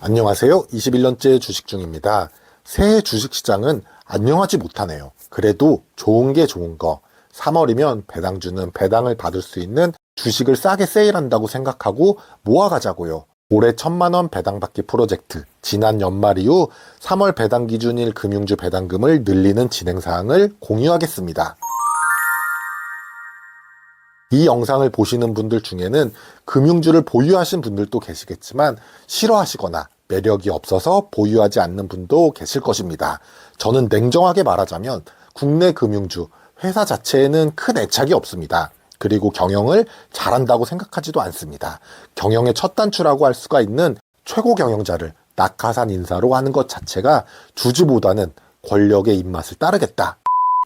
안녕하세요. 21년째 주식 중입니다. 새해 주식 시장은 안녕하지 못하네요. 그래도 좋은 게 좋은 거. 3월이면 배당주는 배당을 받을 수 있는 주식을 싸게 세일한다고 생각하고 모아가자고요. 올해 천만원 배당받기 프로젝트, 지난 연말 이후 3월 배당 기준일 금융주 배당금을 늘리는 진행사항을 공유하겠습니다. 이 영상을 보시는 분들 중에는 금융주를 보유하신 분들도 계시겠지만 싫어하시거나 매력이 없어서 보유하지 않는 분도 계실 것입니다. 저는 냉정하게 말하자면 국내 금융주 회사 자체에는 큰 애착이 없습니다. 그리고 경영을 잘한다고 생각하지도 않습니다. 경영의 첫 단추라고 할 수가 있는 최고 경영자를 낙하산 인사로 하는 것 자체가 주주보다는 권력의 입맛을 따르겠다.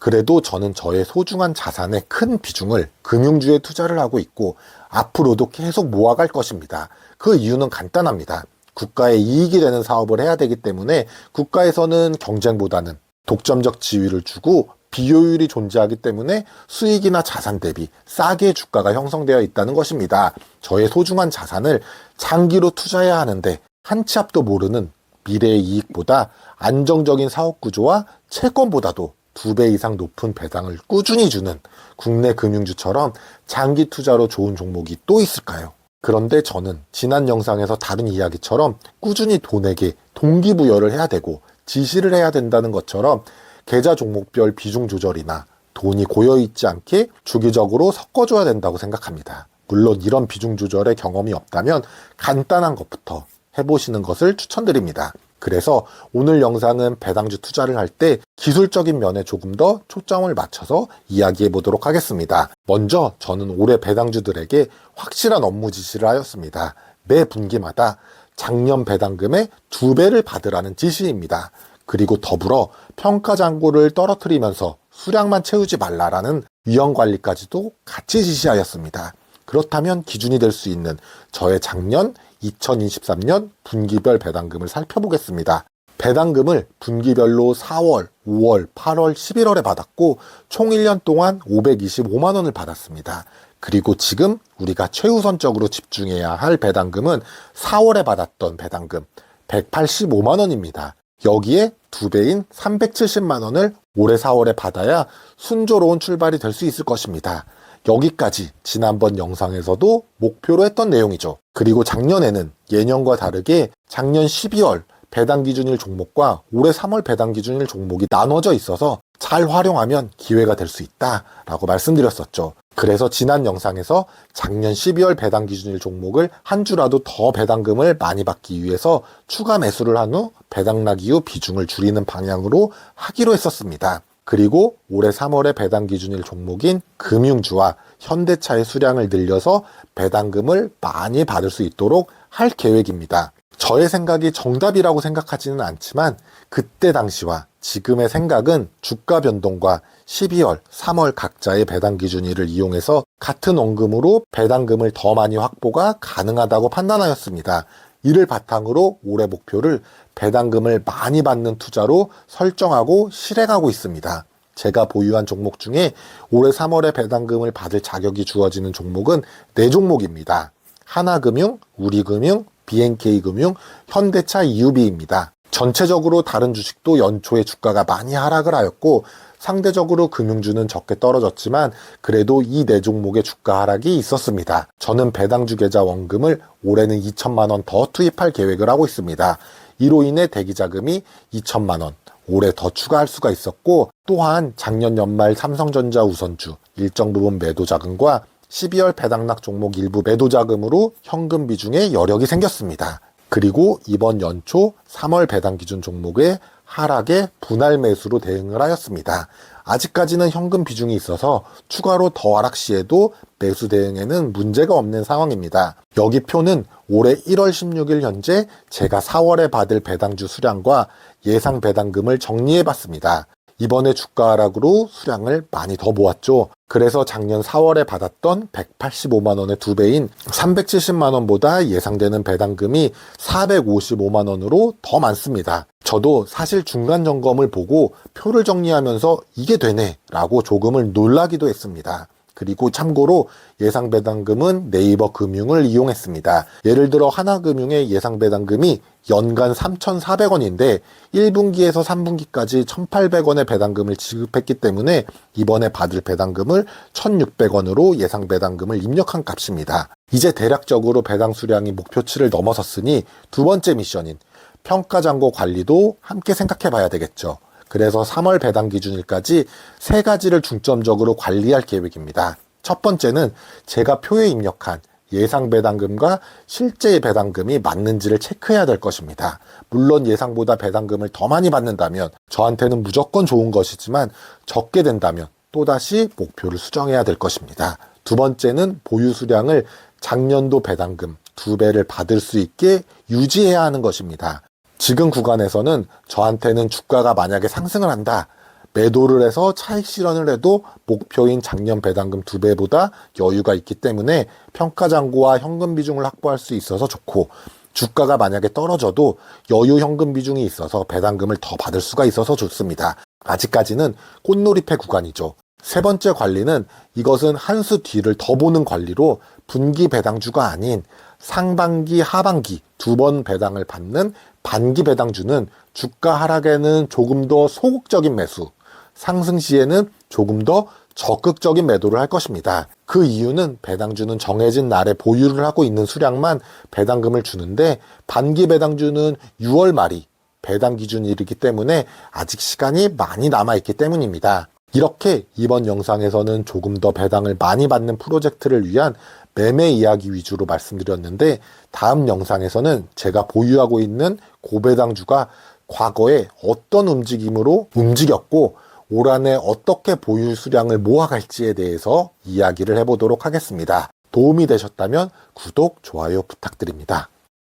그래도 저는 저의 소중한 자산의 큰 비중을 금융주에 투자를 하고 있고 앞으로도 계속 모아갈 것입니다. 그 이유는 간단합니다. 국가에 이익이 되는 사업을 해야 되기 때문에 국가에서는 경쟁보다는 독점적 지위를 주고 비효율이 존재하기 때문에 수익이나 자산 대비 싸게 주가가 형성되어 있다는 것입니다. 저의 소중한 자산을 장기로 투자해야 하는데 한 치 앞도 모르는 미래의 이익보다 안정적인 사업 구조와 채권보다도 두 배 이상 높은 배당을 꾸준히 주는 국내 금융주처럼 장기 투자로 좋은 종목이 또 있을까요? 그런데 저는 지난 영상에서 다룬 이야기처럼 꾸준히 돈에게 동기부여를 해야 되고 지시를 해야 된다는 것처럼 계좌 종목별 비중 조절이나 돈이 고여있지 않게 주기적으로 섞어줘야 된다고 생각합니다. 물론 이런 비중 조절에 경험이 없다면 간단한 것부터 해보시는 것을 추천드립니다. 그래서 오늘 영상은 배당주 투자를 할 때 기술적인 면에 조금 더 초점을 맞춰서 이야기해 보도록 하겠습니다. 먼저 저는 올해 배당주들에게 확실한 업무 지시를 하였습니다. 매 분기마다 작년 배당금의 두 배를 받으라는 지시입니다. 그리고 더불어 평가 잔고를 떨어뜨리면서 수량만 채우지 말라라는 위험 관리까지도 같이 지시하였습니다. 그렇다면 기준이 될 수 있는 저의 작년 2023년 분기별 배당금을 살펴보겠습니다. 배당금을 분기별로 4월, 5월, 8월, 11월에 받았고 총 1년 동안 525만 원을 받았습니다. 그리고 지금 우리가 최우선적으로 집중해야 할 배당금은 4월에 받았던 배당금 185만 원입니다. 여기에 두 배인 370만 원을 올해 4월에 받아야 순조로운 출발이 될 수 있을 것입니다. 여기까지 지난번 영상에서도 목표로 했던 내용이죠. 그리고 작년에는 예년과 다르게 작년 12월 배당 기준일 종목과 올해 3월 배당 기준일 종목이 나눠져 있어서 잘 활용하면 기회가 될 수 있다라고 말씀드렸었죠. 그래서 지난 영상에서 작년 12월 배당 기준일 종목을 한 주라도 더 배당금을 많이 받기 위해서 추가 매수를 한 후 배당락 이후 비중을 줄이는 방향으로 하기로 했었습니다. 그리고 올해 3월에 배당 기준일 종목인 금융주와 현대차의 수량을 늘려서 배당금을 많이 받을 수 있도록 할 계획입니다. 저의 생각이 정답이라고 생각하지는 않지만 그때 당시와 지금의 생각은 주가 변동과 12월, 3월 각자의 배당 기준일을 이용해서 같은 원금으로 배당금을 더 많이 확보가 가능하다고 판단하였습니다. 이를 바탕으로 올해 목표를 배당금을 많이 받는 투자로 설정하고 실행하고 있습니다. 제가 보유한 종목 중에 올해 3월에 배당금을 받을 자격이 주어지는 종목은 4종목입니다. 하나금융, 우리금융, BNK금융, 현대차 EUB입니다. 전체적으로 다른 주식도 연초에 주가가 많이 하락을 하였고 상대적으로 금융주는 적게 떨어졌지만 그래도 이 네 종목의 주가 하락이 있었습니다. 저는 배당주 계좌 원금을 올해는 2천만 원 더 투입할 계획을 하고 있습니다. 이로 인해 대기 자금이 2천만 원 올해 더 추가할 수가 있었고 또한 작년 연말 삼성전자 우선주 일정 부분 매도 자금과 12월 배당락 종목 일부 매도 자금으로 현금 비중에 여력이 생겼습니다. 그리고 이번 연초 3월 배당 기준 종목의 하락에 분할 매수로 대응을 하였습니다. 아직까지는 현금 비중이 있어서 추가로 더 하락 시에도 매수 대응에는 문제가 없는 상황입니다. 여기 표는 올해 1월 16일 현재 제가 4월에 받을 배당주 수량과 예상 배당금을 정리해 봤습니다. 이번에 주가 하락으로 수량을 많이 더 모았죠. 그래서 작년 4월에 받았던 185만 원의 두 배인 370만 원보다 예상되는 배당금이 455만 원으로 더 많습니다. 저도 사실 중간 점검을 보고 표를 정리하면서 이게 되네 라고 조금을 놀라기도 했습니다. 그리고 참고로 예상 배당금은 네이버 금융을 이용했습니다. 예를 들어 하나금융의 예상 배당금이 연간 3,400원인데 1분기에서 3분기까지 1,800원의 배당금을 지급했기 때문에 이번에 받을 배당금을 1,600원으로 예상 배당금을 입력한 값입니다. 이제 대략적으로 배당 수량이 목표치를 넘어섰으니 두 번째 미션인 평가장고 관리도 함께 생각해 봐야 되겠죠. 그래서 3월 배당 기준일까지 세 가지를 중점적으로 관리할 계획입니다. 첫 번째는 제가 표에 입력한 예상 배당금과 실제 배당금이 맞는지를 체크해야 될 것입니다. 물론 예상보다 배당금을 더 많이 받는다면 저한테는 무조건 좋은 것이지만 적게 된다면 또다시 목표를 수정해야 될 것입니다. 두 번째는 보유 수량을 작년도 배당금 두 배를 받을 수 있게 유지해야 하는 것입니다. 지금 구간에서는 저한테는 주가가 만약에 상승을 한다. 매도를 해서 차익 실현을 해도 목표인 작년 배당금 두 배보다 여유가 있기 때문에 평가장고와 현금 비중을 확보할 수 있어서 좋고 주가가 만약에 떨어져도 여유 현금 비중이 있어서 배당금을 더 받을 수가 있어서 좋습니다. 아직까지는 꽃놀이패 구간이죠. 세 번째 관리는 이것은 한 수 뒤를 더 보는 관리로 분기 배당주가 아닌 상반기, 하반기 두 번 배당을 받는 반기 배당주는 주가 하락에는 조금 더 소극적인 매수, 상승 시에는 조금 더 적극적인 매도를 할 것입니다. 그 이유는 배당주는 정해진 날에 보유를 하고 있는 수량만 배당금을 주는데 반기 배당주는 6월 말이 배당 기준일이기 때문에 아직 시간이 많이 남아 있기 때문입니다. 이렇게 이번 영상에서는 조금 더 배당을 많이 받는 프로젝트를 위한 매매 이야기 위주로 말씀드렸는데 다음 영상에서는 제가 보유하고 있는 고배당주가 과거에 어떤 움직임으로 움직였고 올 한해 어떻게 보유 수량을 모아갈지에 대해서 이야기를 해보도록 하겠습니다. 도움이 되셨다면 구독, 좋아요 부탁드립니다.